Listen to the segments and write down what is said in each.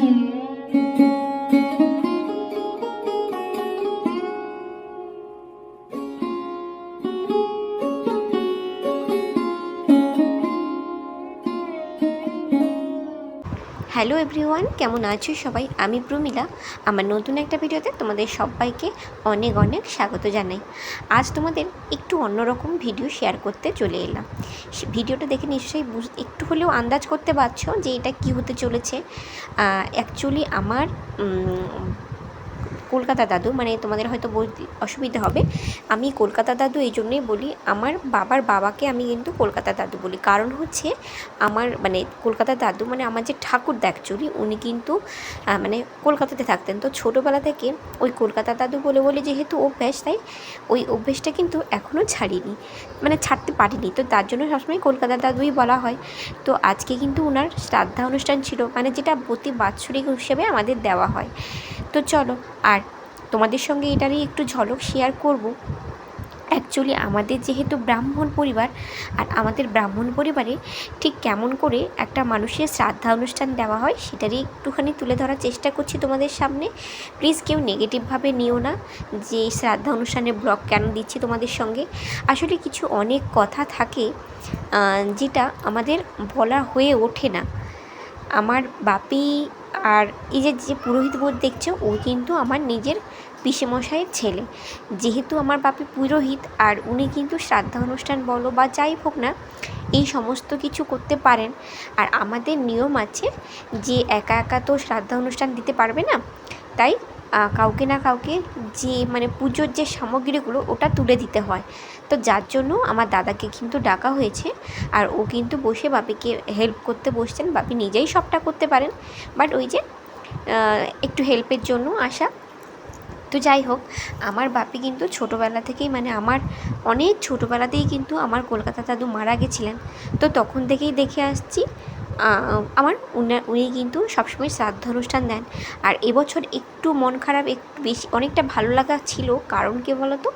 mm-hmm. Hello everyone, কেমন আছো সবাই? আমি প্রমিলা। আমার নতুন একটা ভিডিওতে তোমাদের সবাইকে অনেক অনেক স্বাগত জানাই। আজ তোমাদের একটু অন্যরকম ভিডিও শেয়ার করতে চলে এলাম। ভিডিওটা দেখে নিশ্চয়ই বুঝ, একটু হলেও আন্দাজ করতে পারছ যে এটা কি হতে চলেছে। অ্যাকচুয়ালি আমার কলকাতা দাদু মানে তোমাদের হয়তো বলতে অসুবিধা হবে। আমি কলকাতা দাদু এই জন্যই বলি, আমার বাবার বাবাকে আমি কিন্তু কলকাতা দাদু বলি। কারণ হচ্ছে আমার মানে কলকাতা দাদু মানে আমার যে ঠাকুরদা অ্যাকচুয়ালি উনি কিন্তু মানে কলকাতাতে থাকতেন। তো ছোটোবেলা থেকে ওই কলকাতা দাদু বলে বলে যেহেতু অভ্যাস, তাই ওই অভ্যেসটা কিন্তু এখনও ছাড়িনি মানে ছাড়তে পারিনি। তো তার জন্য সবসময় কলকাতা দাদুই বলা হয়। তো আজকে কিন্তু ওনার শ্রাদ্ধা অনুষ্ঠান ছিল মানে যেটা প্রতি বাৎসরিক হিসেবে আমাদের দেওয়া হয়। তো চলো, আর তোমাদের সঙ্গে এটারই একটু ঝলক শেয়ার করব। অ্যাকচুয়ালি আমাদের যেহেতু ব্রাহ্মণ পরিবার, আর আমাদের ব্রাহ্মণ পরিবারে ঠিক কেমন করে একটা মানুষের শ্রাদ্ধা অনুষ্ঠান দেওয়া হয় সেটারই একটুখানি তুলে ধরার চেষ্টা করছি তোমাদের সামনে। প্লিজ কেউ নেগেটিভভাবে নিও না, যে শ্রাদ্ধা অনুষ্ঠানের ব্লগ কেন দিচ্ছি তোমাদের সঙ্গে। আসলে কিছু অনেক কথা থাকে যেটা আমাদের বলা হয়ে ওঠে না। আমার বাপি আর এই যে যে পুরোহিত বোধ দেখছে, ও কিন্তু আমার নিজের পিসেমশাইয়ের ছেলে। যেহেতু আমার বাপি পুরোহিত, আর উনি কিন্তু শ্রাদ্ধা অনুষ্ঠান বলো বা যাই হোক না, এই সমস্ত কিছু করতে পারেন। আর আমাদের নিয়ম আছে যে, একা একা তো শ্রাদ্ধা অনুষ্ঠান দিতে পারবে না। তাই কাউকে না কাউকে যে মানে পুজোর যে সামগ্রীগুলো, ওটা তুলে দিতে হয়। তো যার জন্য আমার দাদাকে কিন্তু ডাকা হয়েছে। আর ও কিন্তু বসে বাপিকে হেল্প করতে বসছেন। বাপি নিজেই সবটা করতে পারেন। বাট ওই যে একটু হেল্পের জন্য আসা। তো যাই হোক, আমার বাপি কিন্তু ছোটোবেলা থেকেই মানে আমার অনেক ছোটোবেলাতেই কিন্তু আমার কলকাতা দাদু মারা গেছিলেন। তো তখন থেকেই দেখে আসছি। আমার উনা কিন্তু সবসময় শ্রাদ্ধ অনুষ্ঠান দেন। আর এবছর একটু মন খারাপ একটু বেশি, অনেকটা ভালো লাগা ছিল। কারণ কি বলো তো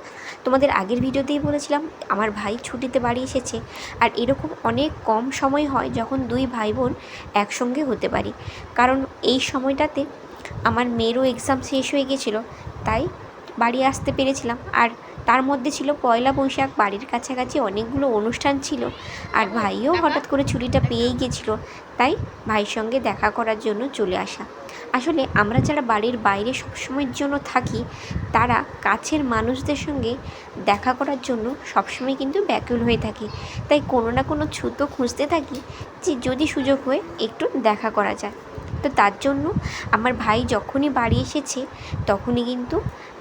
তোমাদের আগের ভিডিওতেই বলেছিলাম, আমার ভাই ছুটিতে বাড়ি এসেছে। আর এরকম অনেক কম সময় হয় যখন দুই ভাই বোন একসঙ্গে হতে পারি। কারণ এই সময়টাতে আমার মেয়েরও এক্সাম শেষ হয়ে গেছিল, তাই বাড়ি আসতে পেরেছিলাম। আর তার মধ্যে ছিল পয়লা বৈশাখ বাড়ির কাছাকাছি অনেকগুলো অনুষ্ঠান ছিল। আর ভাইও হঠাৎ করে ছুটিটা পেয়েই গেছিল। তাই ভাইয়ের সঙ্গে দেখা করার জন্য চলে আসা। আসলে আমরা যারা বাড়ির বাইরে সবসময়ের জন্য থাকি তারা কাছের মানুষদের সঙ্গে দেখা করার জন্য সবসময় কিন্তু ব্যাকুল হয়ে থাকি। তাই কোনো না কোনো ছুতো খুঁজতে থাকি যে যদি সুযোগ হয় একটু দেখা করা যায়। তো তার জন্য। আমার ভাই যখনই বাড়ি এসেছে, তখনই কিন্তু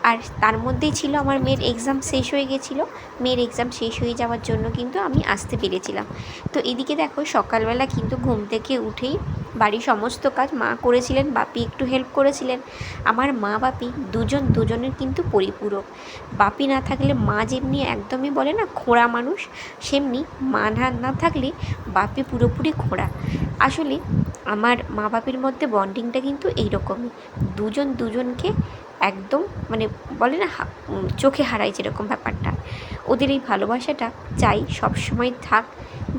আর তার মধ্যেই ছিল আমার মেয়ের এক্সাম শেষ হয়ে গেছিল। মেয়ের এক্সাম শেষ হয়ে যাওয়ার জন্য কিন্তু আমি আসতে পেরেছিলাম। তো এদিকে দেখো, সকালবেলা কিন্তু ঘুম থেকে উঠেই বাড়ির সমস্ত কাজ মা করেছিলেন, বাপি একটু হেল্প করেছিলেন। আমার মা, বাপি দুজন দুজনের কিন্তু পরিপূরক। বাপি না থাকলে মা যেমনি একদমই বলে না খোঁড়া মানুষ, সেমনি মা না থাকলে বাপি পুরোপুরি খোঁড়া। আসলে আমার মা বাপির মধ্যে বন্ডিংটা কিন্তু এইরকমই। দুজন দুজনকে একদম মানে বলে না চোখে হারায় যেরকম ব্যাপারটা। ওদের এই ভালোবাসাটা চাই সব সময় থাক,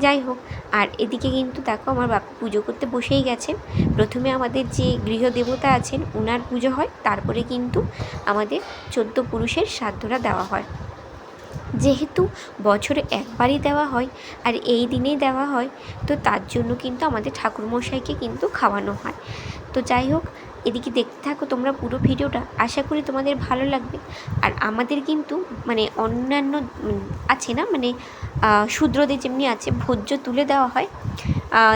যাই হোক। আর এদিকে কিন্তু দেখো আমার বাপি পুজো করতে বসেই গেছেন। প্রথমে আমাদের যে গৃহদেবতা আছেন ওনার পুজো হয়, তারপরে কিন্তু আমাদের চোদ্দ পুরুষের শ্রাদ্ধটা দেওয়া হয়। যেহেতু বছরে একবারই দেওয়া হয় আর এই দিনেই দেওয়া হয়, তো তার জন্য কিন্তু আমাদের ঠাকুরমশাইকে কিন্তু খাওয়ানো হয়। তো যাই হোক, এদিকে দেখতে থাকো তোমরা পুরো ভিডিওটা। আশা করি তোমাদের ভালো লাগবে। আর আমাদের কিন্তু মানে অন্যান্য আছে না? মানে শূদ্রদের যেমনি আছে, ভোজ্য তুলে দেওয়া হয়।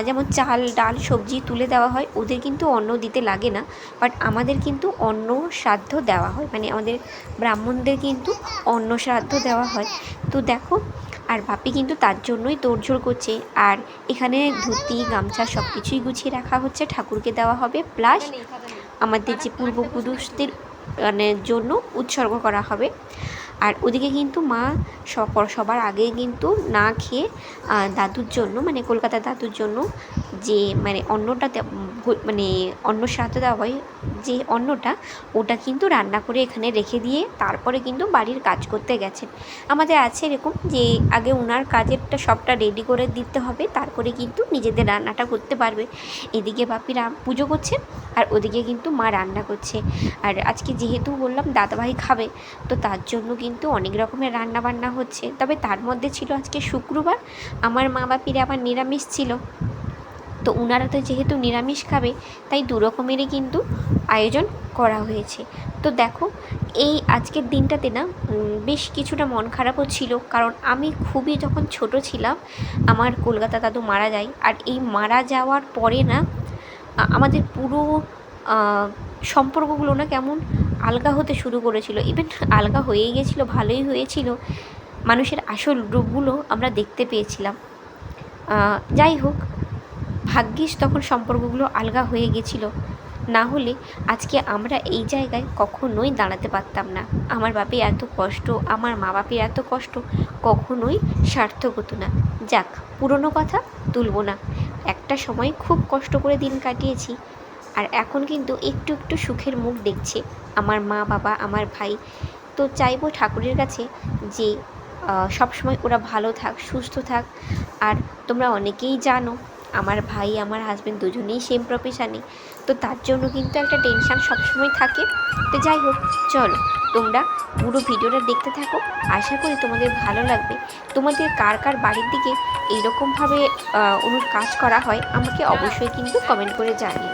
যেমন চাল, ডাল, সবজি তুলে দেওয়া হয়, ওদের কিন্তু অন্ন দিতে লাগে না বাট আমাদের কিন্তু অন্ন শ্রাদ্ধ দেওয়া হয় মানে আমাদের ব্রাহ্মণদের কিন্তু অন্ন শ্রাদ্ধ দেওয়া হয়। তো দেখো, আর বাপি কিন্তু তার জন্যই তোড়জোড় করছে, আর এখানে ধুতি, গামছা সব কিছুই গুছিয়ে রাখা হচ্ছে, ঠাকুরকে দেওয়া হবে প্লাস আমাদের যে পূর্বপুরুষদের মানে জন্য উৎসর্গ করা হবে। আর ওদিকে কিন্তু মা সব- সবার আগে কিন্তু না খেয়ে দাদুর জন্য মানে কলকাতার দাদুর জন্য যে মানে অন্নটাতে মানে অন্ন শ্রাদ্ধ দেওয়া হয়, যে অন্নটা ওটা কিন্তু রান্না করে এখানে রেখে দিয়ে তারপরে কিন্তু বাড়ির কাজ করতে গেছেন আমাদের আছে এরকম যে আগে ওনার কাজেরটা সবটা রেডি করে দিতে হবে, তারপরে কিন্তু নিজেদের রান্নাটা করতে পারবে। এদিকে বাপিরা পুজো করছে আর ওদিকে কিন্তু মা রান্না করছে। আর আজকে যেহেতু বললাম দাদাভাই খাবে, তো তার জন্য কিন্তু অনেক রকমের রান্না বান্না হচ্ছে। তবে তার মধ্যে ছিল আজকে শুক্রবার, আমার মা বাপিরা আবার নিরামিষ ছিল। তো ওনারা তো যেহেতু নিরামিষ খাবে, তাই দু রকমেরই কিন্তু আয়োজন করা হয়েছে। তো দেখো, এই আজকের দিনটাতে না বেশ কিছুটা মন খারাপও ছিল, কারণ আমি খুবই যখন ছোট ছিলাম, আমার কলকাতা দাদু মারা যায়, আর এই মারা যাওয়ার পরে না আমাদের পুরো সম্পর্কগুলো না কেমন আলগা হতে শুরু করেছিল। ইভেন আলগা হয়েই গেছিল, ভালোই হয়েছিল, মানুষের আসল রূপগুলো আমরা দেখতে পেয়েছিলাম। যাই হোক ভাগ্যিস তখন সম্পর্কগুলো আলগা হয়ে গেছিল। না হলে আজকে আমরা এই জায়গায় কখনোই দাঁড়াতে পারতাম না। আমার বাপে এত কষ্ট, আমার মা বাপের এত কষ্ট কখনোই সার্থক হতো না। যাক, পুরনো কথা তুলবো না। একটা সময় খুব কষ্ট করে দিন কাটিয়েছি। আর এখন কিন্তু একটু একটু সুখের মুখ দেখছে আমার মা বাবা, আমার ভাই। তো চাইব ঠাকুরের কাছে যে সব সময় ওরা ভালো থাক, সুস্থ থাক। আর তোমরা অনেকেই জানো আমার ভাই, আমার হাজব্যান্ড দুজনেই সেম প্রফেশানে তো তার জন্য কিন্তু একটা টেনশান সবসময় থাকে। তো যাই হোক, চলো তোমরা পুরো ভিডিওটা দেখতে থাকো। আশা করি তোমাদের ভালো লাগবে। তোমাদের কার কার বাড়ির দিকে এইরকমভাবে অনুর কাজ করা হয়, আমাকে অবশ্যই কিন্তু কমেন্ট করে জানিও।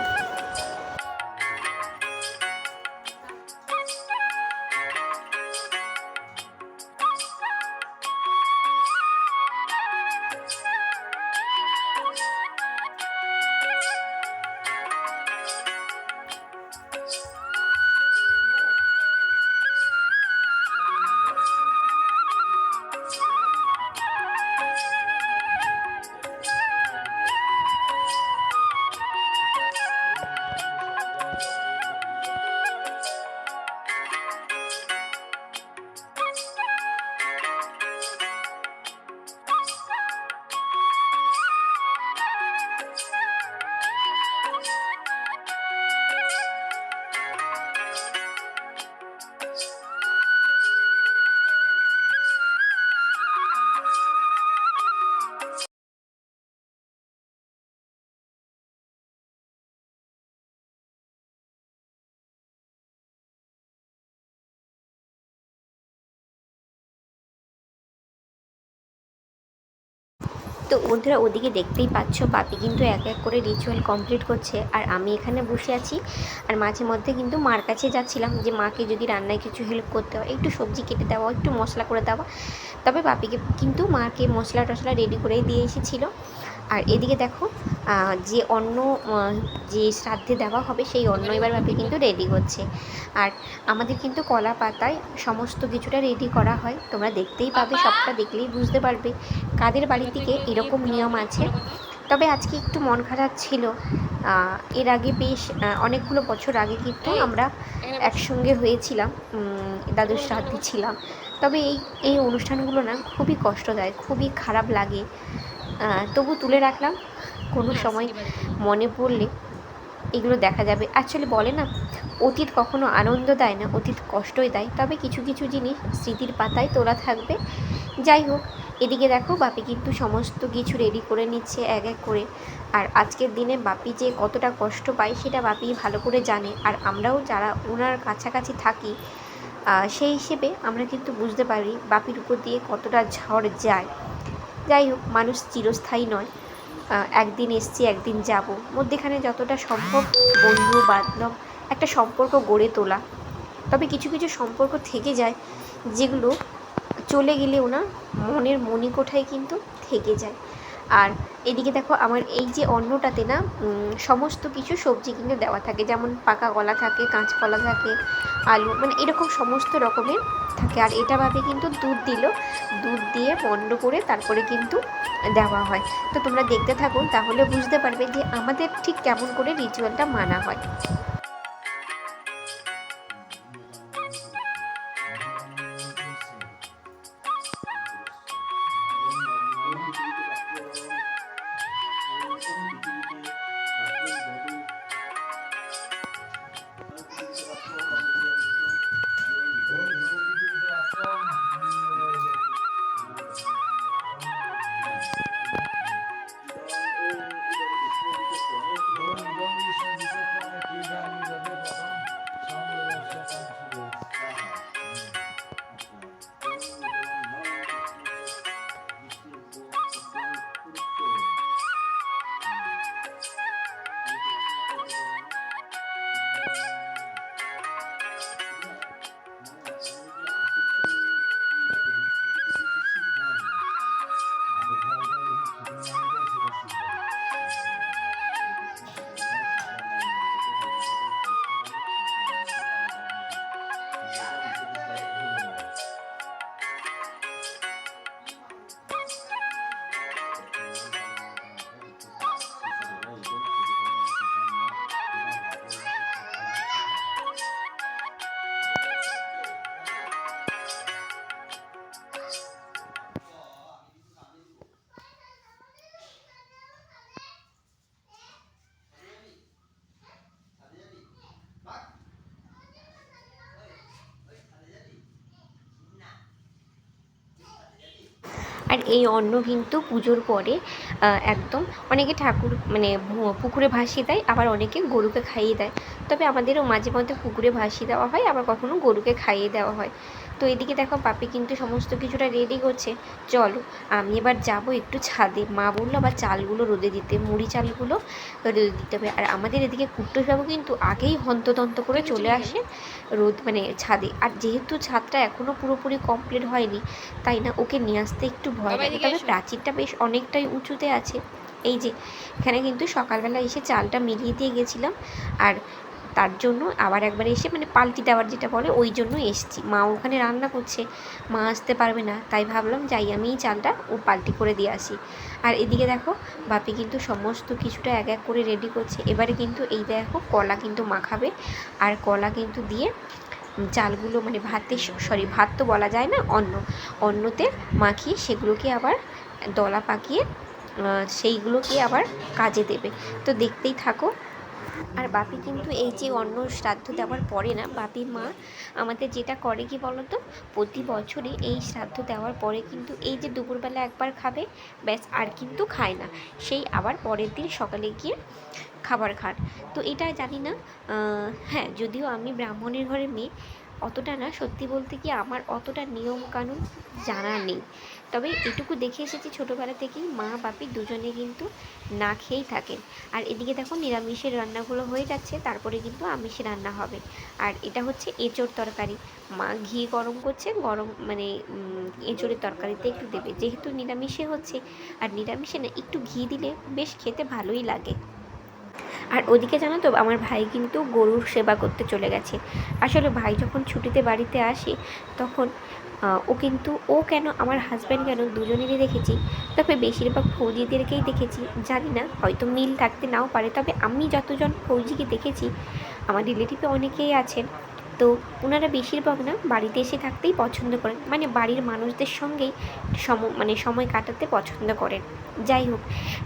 তো বন্ধুরা ওদিকে দেখতেই পাচ্ছ, বাপি কিন্তু এক এক করে রিচুয়াল কমপ্লিট করছে। আর আমি এখানে বসে আছি। আর মাঝে মধ্যে কিন্তু মার কাছে যাচ্ছিলাম যে, মাকে যদি রান্নায় কিছু হেল্প করতে হয়, একটু সবজি কেটে দেওয়া, একটু মশলা করে দেওয়া। তবে বাপিকে কিন্তু মাকে মশলা টশলা রেডি করেই দিয়ে এসেছিল। আর এদিকে দেখো যে অন্ন যে শ্রাদ্ধে দেওয়া হবে সেই অন্ন এবার বাপি কিন্তু রেডি করছে আর আমাদের কিন্তু কলা পাতায় সমস্ত কিছুটা রেডি করা হয়। তোমরা দেখতেই পাবে সবটা দেখলেই বুঝতে পারবে কাদের বাড়ি থেকে এরকম নিয়ম আছে। তবে আজকে একটু মন খারাপ ছিল। এর আগে বেশ অনেকগুলো বছর আগে কিন্তু আমরা একসঙ্গে হয়েছিলাম দাদুর শ্রাদ্ধে ছিলাম। তবে এই এই অনুষ্ঠানগুলো না খুবই কষ্টদায়ক খুবই খারাপ লাগে। তবু তুলে রাখলাম। কোনো সময় মনে পড়লে এগুলো দেখা যাবে। অ্যাকচুয়ালি বলে না অতীত কখনো আনন্দ দেয় না অতীত কষ্টই দেয়। তবে কিছু কিছু জিনিস স্মৃতির পাতায় তোলা থাকবে। যাই হোক এদিকে দেখো বাপি কিন্তু সমস্ত কিছু রেডি করে নিচ্ছে এক এক করে। আর আজকের দিনে বাপি যে কতটা কষ্ট পায় সেটা বাপি ভালো করে জানে। আর আমরাও যারা ওনার কাছাকাছি থাকি সেই হিসেবে আমরা কিন্তু বুঝতে পারি বাপির উপর দিয়ে কতটা ঝড় যায়। যাই হোক মানুষ চিরস্থায়ী নয়। একদিন এসছি, একদিন যাব। মধ্যেখানে যতটা সম্ভব বন্ধু, বান্ধব, একটা সম্পর্ক গড়ে তোলা। তবে কিছু কিছু সম্পর্ক থেকে যায় যেগুলো চলে গেলেও না মনের মণিকোঠায় কিন্তু থেকে যায়। আর এদিকে দেখো আমার এই যে অন্নটাতে না সমস্ত কিছু সবজি কিন্তু দেওয়া থাকে। যেমন পাকা কলা থাকে কাঁচকলা থাকে, আলু মানে এরকম সমস্ত রকমের থাকে। আর এটা ভাবে কিন্তু দুধ দিল। দুধ দিয়ে বন্ধ করে তারপরে কিন্তু দেওয়া হয়। তো তোমরা দেখতে থাকো, তাহলে বুঝতে পারবে যে আমাদের ঠিক কেমন করে রিচুয়ালটা মানা হয়। আর এই অন্ন কিন্তু পুজোর পরে একদম অনেকে ঠাকুর মানে পুকুরে ভাসিয়ে দেয়, আবার অনেকে গরুকে খাইয়ে দেয়। তবে আমাদেরও মাঝে মধ্যে পুকুরে ভাসিয়ে দেওয়া হয়, আবার কখনও গরুকে খাইয়ে দেওয়া হয়। তো এদিকে দেখো পাপি কিন্তু সমস্ত কিছুটা রেডি করছে। চলো আমি এবার যাব একটু ছাদে। মা বলল আবার চালগুলো রোদে দিতে মুড়ি চালগুলো রোদে দিতে হবে। আর আমাদের এদিকে কুট্টোসবাবু কিন্তু আগেই হন্তদন্ত করে চলে আসে রোদ মানে ছাদে। আর যেহেতু ছাদটা এখনও পুরোপুরি কমপ্লিট হয়নি তাই না ওকে নিয়ে আসতে একটু ভয় লাগে। তবে প্রাচীরটা বেশ অনেকটাই উঁচুতে আছে। এই যে এখানে কিন্তু সকালবেলা এসে চালটা মিলিয়ে দিয়ে গেছিলাম। আর তার জন্য আবার একবার এসে মানে পাল্টি দেওয়ার যেটা বলে, ওই জন্য এসছি। মা ওখানে রান্না করছে, মা আসতে পারবে না, তাই ভাবলাম যাই, আমি এই চালটা ও পাল্টি করে দিয়ে আসি। আর এদিকে দেখো, বাপি কিন্তু সমস্ত কিছুটা এক এক করে রেডি করছে। এবারে কিন্তু এই দেখো, কলা কিন্তু মাখাবে, আর কলা কিন্তু দিয়ে চালগুলো মানে ভাতে সরি ভাত তো বলা যায় না, অন্ন। অন্নতে মাখিয়ে সেগুলোকে আবার দলা পাকিয়ে সেইগুলোকে আবার কাজে দেবে। তো দেখতেই থাকো আর বাপি কিন্তু এই যে অন্য শ্রাদ্ধ দেওয়ার পরে না, বাপি মা আমাদের যেটা করে কি বলতো? প্রতি বছরে এই শ্রাদ্ধ দেওয়ার পরে কিন্তু এই যে দুপুরবেলা একবার খাবে, ব্যাস আর কিন্তু খায় না। সেই আবার পরের দিন সকালে গিয়ে খাবার খান তো এটা জানি না হ্যাঁ যদিও আমি ব্রাহ্মণের ঘরে মেয়ে, অতটা না সত্যি বলতে কি আমার অতটা নিয়ম কানুন জানা নেই। তবে এটুকু দেখে এসেছি ছোটোবেলা থেকেই মা বাপি দুজনে কিন্তু না খেয়েই থাকেন। আর এদিকে দেখো নিরামিষের রান্নাগুলো হয়ে যাচ্ছে, তারপরে কিন্তু আমিষে রান্না হবে। আর এটা হচ্ছে এঁচোড় তরকারি। মা ঘি গরম করছে, গরম মানে এঁচোড়ের তরকারিতে একটু দেবে। যেহেতু নিরামিষে হচ্ছে, আর নিরামিষে না, একটু ঘি দিলে বেশ খেতে ভালোই লাগে। আর ওদিকে জানো তো, আমার ভাই কিন্তু গরুর সেবা করতে চলে গেছে। আসলে ভাই যখন ছুটিতে বাড়িতে আসে, তখন ও কিন্তু, ও কেন আমার হাজব্যান্ড কেন দুজনেরই দেখেছি, তবে বেশিরভাগ ফৌজিদেরকেই দেখেছি। জানি না, হয়তো মিল থাকতে নাও পারে, তবে আমি যতজন ফৌজিকে দেখেছি, আমার রিলেটিভে অনেকেই আছেন। তো ওনারা বেশিরভাগ না বাড়িতে এসে থাকতেই পছন্দ করেন। মানে বাড়ির মানুষদের সঙ্গেই সম মানে সময় কাটাতে পছন্দ করেন। যাই হোক,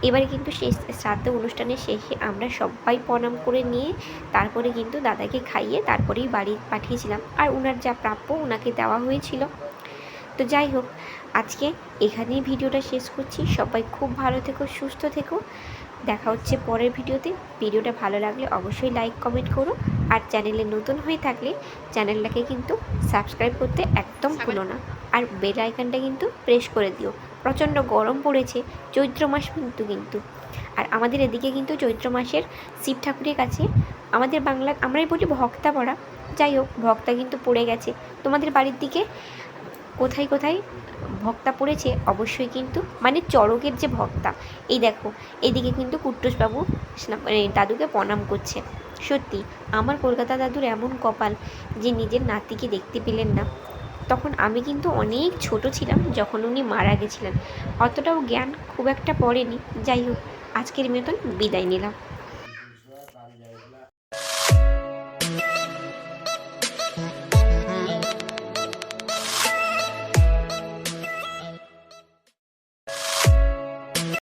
এবারে কিন্তু শেষ শ্রাদ্ধ অনুষ্ঠানের শেষে আমরা সবাই প্রণাম করে নিয়ে তারপরে কিন্তু দাদাকে খাইয়ে তারপরেই বাড়ি পাঠিয়েছিলাম। আর ওনার যা প্রাপ্য ওনাকে দেওয়া হয়েছিল। তো যাই হোক, আজকে এখানেই ভিডিওটা শেষ করছি। সবাই খুব ভালো থেকো, সুস্থ থেকো। দেখা হচ্ছে পরের ভিডিওতে। ভিডিওটা ভালো লাগলে অবশ্যই লাইক কমেন্ট করো। আর চ্যানেলে নতুন হয়ে থাকলে চ্যানেলটাকে কিন্তু সাবস্ক্রাইব করতে একদম ভুলো না। আর বেল আইকনটা কিন্তু প্রেস করে দিও। প্রচণ্ড গরম পড়েছে চৈত্র মাস কিন্তু কিন্তু। আর আমাদের এদিকে কিন্তু চৈত্র মাসের শিব ঠাকুরের কাছে আমাদের বাংলা আমরাই বলি ভক্তা পড়া যাই হোক ভক্তা কিন্তু পড়ে গেছে। তোমাদের বাড়ির দিকে কোথায় কোথায় ভক্তা পড়েছে? অবশ্যই কিন্তু মানে চড়কের যে ভক্তা এই দেখো এদিকে কিন্তু কুট্টুসবাবু মানে দাদুকে প্রণাম করছে। সত্যি, আমার কলকাতা দাদুর এমন কপাল যে নিজের নাতিকে দেখতে পেলেন না। তখন আমি কিন্তু অনেক ছোট ছিলাম যখন উনি মারা গেছিলেন। অতটাও জ্ঞান খুব একটা পড়েনি। যাই হোক, আজকের মতন বিদায় নিলাম।